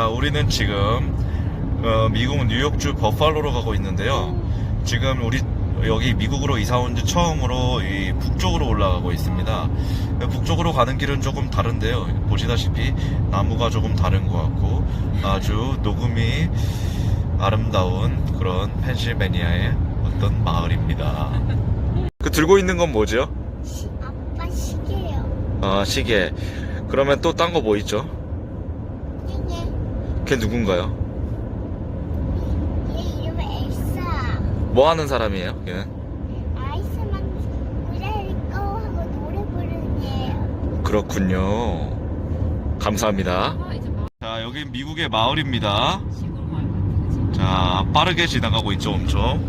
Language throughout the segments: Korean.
자, 우리는 지금 어, 미국 뉴욕주 버팔로로 가고 있는데요. 지금 우리 여기 미국으로 이사 온 지 처음으로 이 북쪽으로 올라가고 있습니다. 북쪽으로 가는 길은 조금 다른데요. 보시다시피 나무가 조금 다른 것 같고 아주 녹음이 아름다운 그런 펜실베니아의 어떤 마을입니다. 그 들고 있는 건 뭐죠? 시, 아빠 시계요. 아 시계. 그러면 또 딴 거 뭐 있죠? 이게 걔 누군가요? 얘 이름은 엘사. 뭐 하는 사람이에요? 걔는? 아이스만 우레를 꺼 하고 노래 부르는 얘예요. 그렇군요. 감사합니다. 아, 이제 자, 여기 미국의 마을입니다. 시골 마을. 자, 빠르게 지나가고 있죠, 엄청.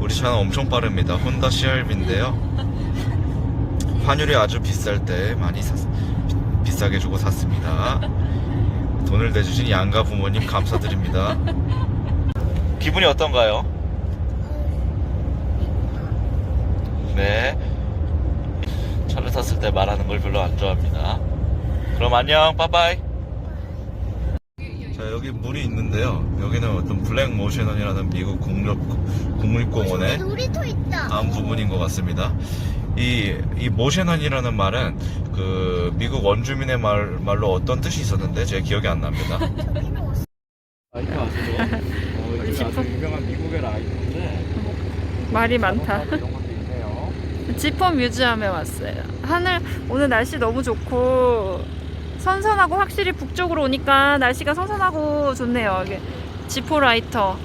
우리 차는 엄청 빠릅니다. 혼다 CRV인데요. 환율이 아주 비쌀 때 많이 샀, 비- 비싸게 주고 샀습니다. 돈을 내주신 양가 부모님 감사드립니다. 기분이 어떤가요? 네. 차를 탔을 때 말하는 걸 별로 안 좋아합니다. 그럼 안녕, 빠빠이. 자 여기 물이 있는데요. 여기는 어떤 블랙 모셔넌이라는 미국 국립, 국립 공원의 놀이터 있다. 안 부분인 것 같습니다. 이, 이 모셔넌이라는 말은 그 미국 원주민의 말, 말로 어떤 뜻이 있었는데 제가 기억이 안 납니다. 아시죠? 어, 이게 아주 유명한 미국의 라이트인데 말이 많다. 이런 것도 있네요. 지퍼 뮤지엄에 왔어요. 하늘 오늘 날씨 너무 좋고 선선하고 확실히 북쪽으로 오니까 날씨가 선선하고 좋네요. 이게 지퍼 라이터.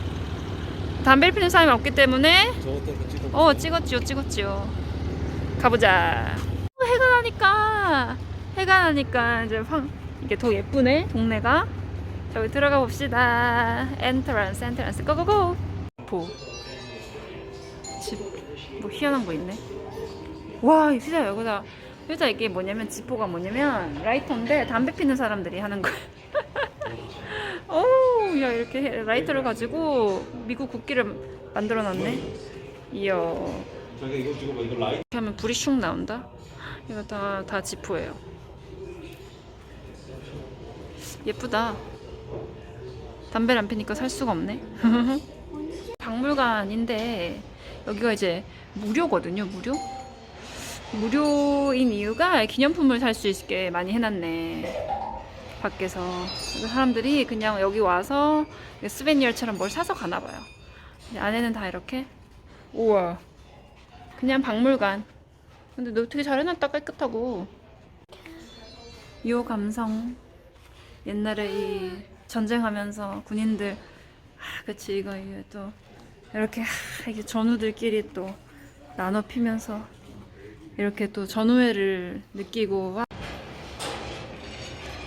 담배 피는 사람이 없기 때문에 저것도. 어 찍었지요 찍었지요. 가보자. 어, 해가 나니까 해가 나니까 이제 황 이게 더 예쁘네 동네가. 저기 들어가 봅시다. 엔트런스 엔트런스 고고고. 보. 집뭐 희한한 거 있네. 와, 이 진짜 여기다 진짜 이게 뭐냐면 지포가 뭐냐면 라이터인데 담배 피는 사람들이 하는 거야. 오, 야 이렇게 해- 라이터를 가지고 미국 국기를 만들어 놨네. 이야. 저기 이거 찍어봐. 이거 라이트. 이렇게 하면 불이 슉 나온다. 이거 다, 다 지포예요. 예쁘다. 담배를 안 피니까 살 수가 없네. 박물관인데 여기가 이제 무료거든요. 무료? 무료인 이유가 기념품을 살 수 있게 많이 해놨네. 밖에서 그래서 사람들이 그냥 여기 와서 스베니얼처럼 뭘 사서 가나 봐요. 안에는 다 이렇게 우와 그냥 박물관. 근데 너 되게 잘 해놨다 깨끗하고. 요 감성. 옛날에 이 전쟁하면서 군인들 아, 그치 이거 이게 또 이렇게 하, 이게 전우들끼리 또 나눠 피면서 이렇게 또 전우회를 느끼고 와.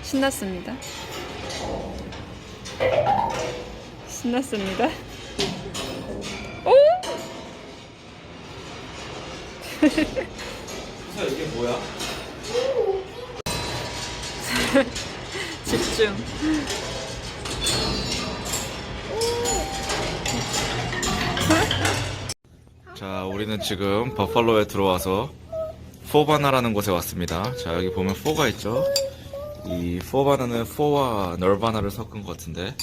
신났습니다. 신났습니다. 이게 뭐야? 집중. 자, 우리는 지금 버팔로에 들어와서 포바나라는 곳에 왔습니다. 자, 여기 보면 포가 있죠? 이 포바나는 포와 널바나를 섞은 것 같은데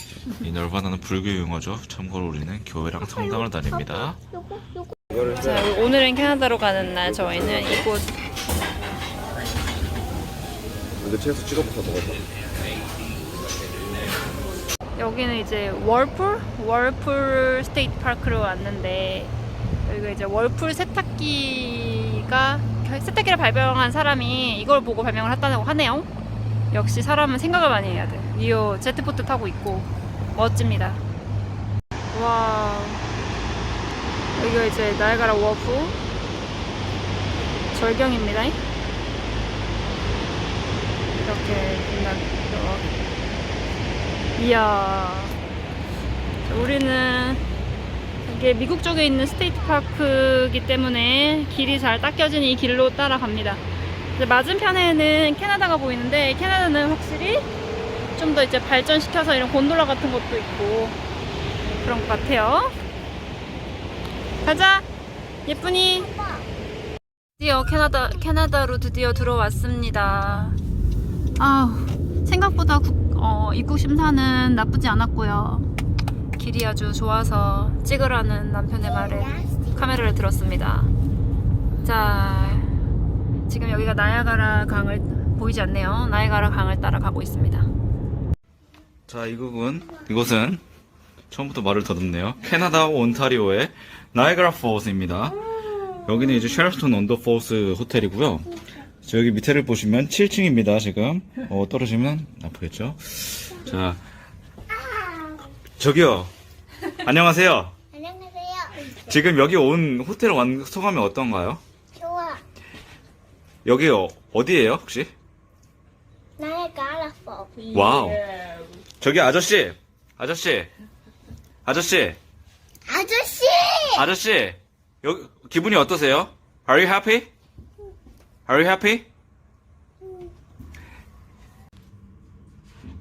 이 널바나는 불교 용어죠. 참고로 우리는 교회랑 성당을 다닙니다. 자, 오늘은 캐나다로 가는 날 저희는 이곳 이거 채소 찍어부터 먹어봐. 여기는 이제 월풀 월풀 스테이트 파크로 왔는데 여기가 이제 월풀 세탁기가 세탁기를 발명한 사람이 이걸 보고 발명을 했다고 하네요. 역시 사람은 생각을 많이 해야 돼. 이어 제트보트 타고 있고 멋집니다. 와 여기가 이제 나이가라 워프 절경입니다. 이렇게 빛나는 이야. 우리는 이게 미국 쪽에 있는 스테이트 파크이기 때문에 길이 잘 닦여진 이 길로 따라갑니다. 맞은편에는 캐나다가 보이는데 캐나다는 확실히 좀 더 이제 발전시켜서 이런 곤돌라 같은 것도 있고 그런 것 같아요. 가자. 예쁘니? 드디어 캐나다 캐나다로 드디어 들어왔습니다. 아 생각보다 국- 어, 입국 심사는 나쁘지 않았고요. 길이 아주 좋아서 찍으라는 남편의 말에 카메라를 들었습니다. 자, 지금 여기가 나야가라 강을 보이지 않네요. 나야가라 강을 따라 가고 있습니다. 자, 이곳은, 이곳은 처음부터 말을 더듬네요. 캐나다 온타리오의 나이가라 폴스입니다. 여기는 이제 셰르스톤 언더 폴스 호텔이고요. 자, 여기 밑에를 보시면 7층입니다, 지금. 어, 떨어지면 아프겠죠? 자, 저기요. 안녕하세요. 안녕하세요. 지금 여기 온 호텔 완 소감이 어떤가요? 좋아. 여기 어, 어디예요, 혹시? 나의 가라포. 와우. 저기 아저씨, 아저씨, 아저씨, 아저씨! 아저씨, 여기 기분이 어떠세요? Are you happy? Are you happy?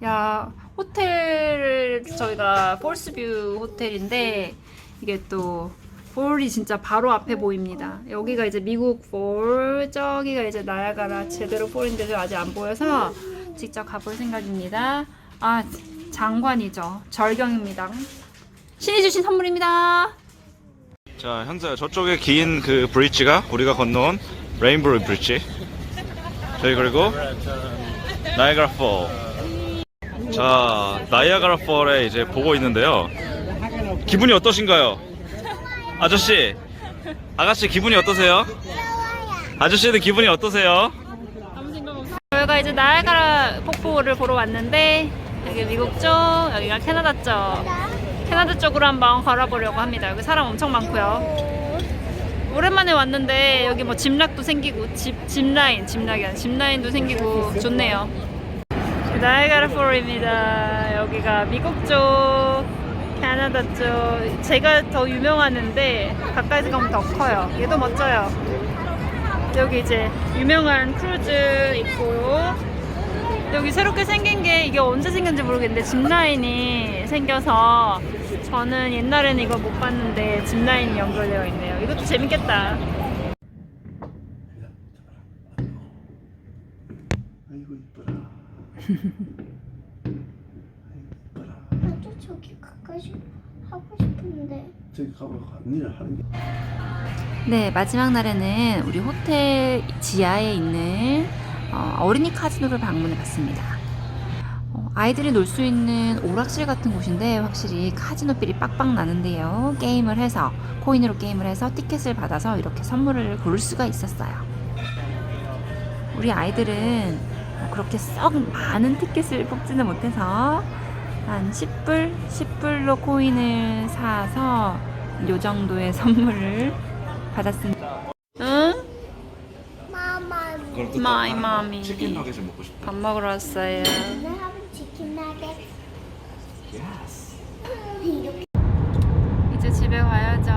야, 호텔 저희가 폴스뷰 호텔인데 이게 또 폴이 진짜 바로 앞에 보입니다. 여기가 이제 미국 폴, 저기가 이제 나야가라 제대로 폴인데도 아직 안 보여서 직접 가볼 생각입니다. 아, 장관이죠. 절경입니다. 신이 주신 선물입니다. 자, 현재 저쪽에 긴 그 브릿지가 우리가 건너온 레인보우 브릿지. 저희 그리고 나이아가라 폴. 자, 나이아가라 폴에 이제 보고 있는데요. 기분이 어떠신가요? 아저씨, 아가씨 기분이 어떠세요? 아저씨들 기분이 어떠세요? 저희가 이제 나야가라 폭포를 보러 왔는데 여기 미국 쪽, 여기가 캐나다 쪽. 캐나다 쪽으로 한번 걸어보려고 합니다. 여기 사람 엄청 많고요. 오랜만에 왔는데 여기 뭐 집락도 생기고 집 집라인, 집락이 아니라 집라인도 생기고 좋네요. 나이가라 폴입니다. 여기가 미국 쪽, 캐나다 쪽. 제가 더 유명하는데 가까이서 가면 더 커요. 얘도 멋져요. 여기 이제 유명한 크루즈 있고 여기 새롭게 생긴 게 이게 언제 생겼는지 모르겠는데 짚라인이 생겨서 저는 옛날에는 이걸 못 봤는데 짚라인이 연결되어 있네요. 이것도 재밌겠다. 아이고 이뻐라. 나도 저기 가까이 하고 싶은데. 저기 가봐. 니를 하는 게. 네, 마지막 날에는 우리 호텔 지하에 있는 어, 어린이 카지노를 방문해 봤습니다. 어, 아이들이 놀 수 있는 오락실 같은 곳인데 확실히 카지노 빌이 빡빡 나는데요. 게임을 해서 코인으로 게임을 해서 티켓을 받아서 이렇게 선물을 고를 수가 있었어요. 우리 아이들은 어, 그렇게 썩 많은 티켓을 뽑지는 못해서 한 10불, 10불로 코인을 사서 요 정도의 선물을 받았습니다. 응? 마마. 먹고 싶다. 밥 먹으러 왔어요. 이제 집에 가야죠.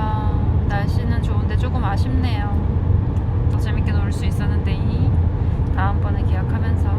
날씨는 좋은데 조금 아쉽네요. 더 재밌게 놀 수 있었는데 이 다음번에 기약하면서